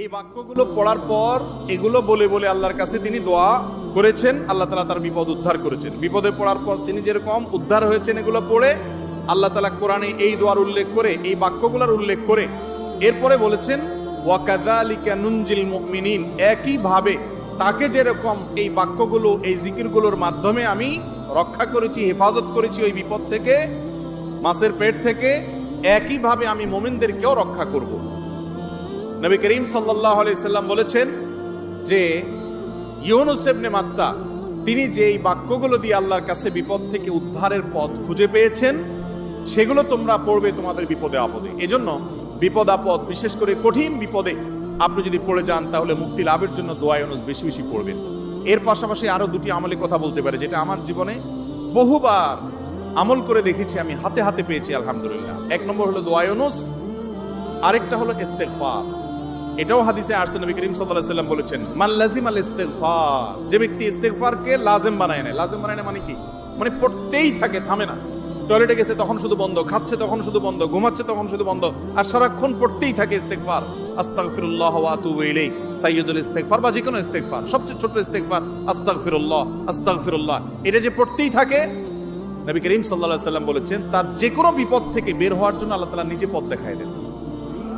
এই বাক্যগুলো পড়ার পর এগুলো বলে বলে আল্লাহর কাছে তিনি দোয়া করেছেন, আল্লাহ তালা তার বিপদ উদ্ধার করেছেন। বিপদে পড়ার পর তিনি যেরকম উদ্ধার হয়েছেন এগুলো পড়ে, আল্লাহ তালা কোরআনে এই দোয়ার উল্লেখ করে, এই বাক্যগুলোর উল্লেখ করে এরপরে বলেছেন ওয়াকাদালিকা নুনজিল মুমিনিন একইভাবে তাকে যেরকম এই বাক্যগুলো, এই জিকিরগুলোর মাধ্যমে আমি রক্ষা করেছি, হেফাজত করেছি ওই বিপদ থেকে, মাছের পেট থেকে, একইভাবে আমি মোমিনদেরকেও রক্ষা করব। নবী করিম সাল্লাহ সাল্লাম বলেছেন যে ইউনুস ইবনে মাত্তা, তিনি যে এই বাক্যগুলো দিয়ে আল্লাহর কাছে বিপদ থেকে উদ্ধারের পথ খুঁজে পেয়েছেন, সেগুলো তোমরা পড়বে তোমাদের বিপদে আপদে। এজন্য বিপদ আপদ, বিশেষ করে কঠিন বিপদে আপনি যদি পড়ে যান, তাহলে মুক্তি লাভের জন্য দোয়া ইউনুস বেশি বেশি পড়বেন। এর পাশাপাশি আরও দুটি আমলে কথা বলতে পারে, যেটা আমার জীবনে বহুবার আমল করে দেখেছি, আমি হাতে হাতে পেয়েছি, আলহামদুলিল্লাহ। এক নম্বর হলো দোয়া ইউনুস, আরেকটা হলো ইস্তেগফার। এটাও হাদিসে আসছে নবী করিম আলাইহি সাল্লাম বলেছেন, মান লাজিম আল ইস্তেগফার। যে ব্যক্তি ইস্তেগফারকে লাজিম বানায় নেয়। লাজিম বানায় নেয় মানে কি? মানে পড়তেই থাকে, থামে না। টয়লেটে গেছে তখন শুধু বন্ধ, খাচ্ছে তখন শুধু বন্ধ, ঘুমাচ্ছে তখন শুধু বন্ধ, আর সারাক্ষণ পড়তেই থাকে ইস্তেগফার। আস্তাগফিরুল্লাহ ওয়া আতুবু সাইয়্যিদুল ইস্তেগফার বা ইস্তেগফার, সবচেয়ে ছোট ইস্তেগফার, আস্তাগফিরুল্লাহ আস্তাগফিরুল্লাহ। এটা যে পড়তেই থাকে, নবী করিম সাল্লাল্লাহু আলাইহি সাল্লাম বলেছেন, তার যে কোনো বিপদ থেকে বের হওয়ার জন্য আল্লাহ তাআলা নিজে পথ দেখায় দেন।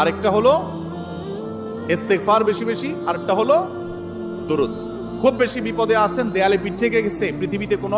আরেকটা হলো ইস্তেগফার বেশি বেশি, আরেকটা হলো দরুদ। খুব বেশি বিপদে আছেন, দেয়ালে পিঠ থেকে গেছে, পৃথিবীতে কোনো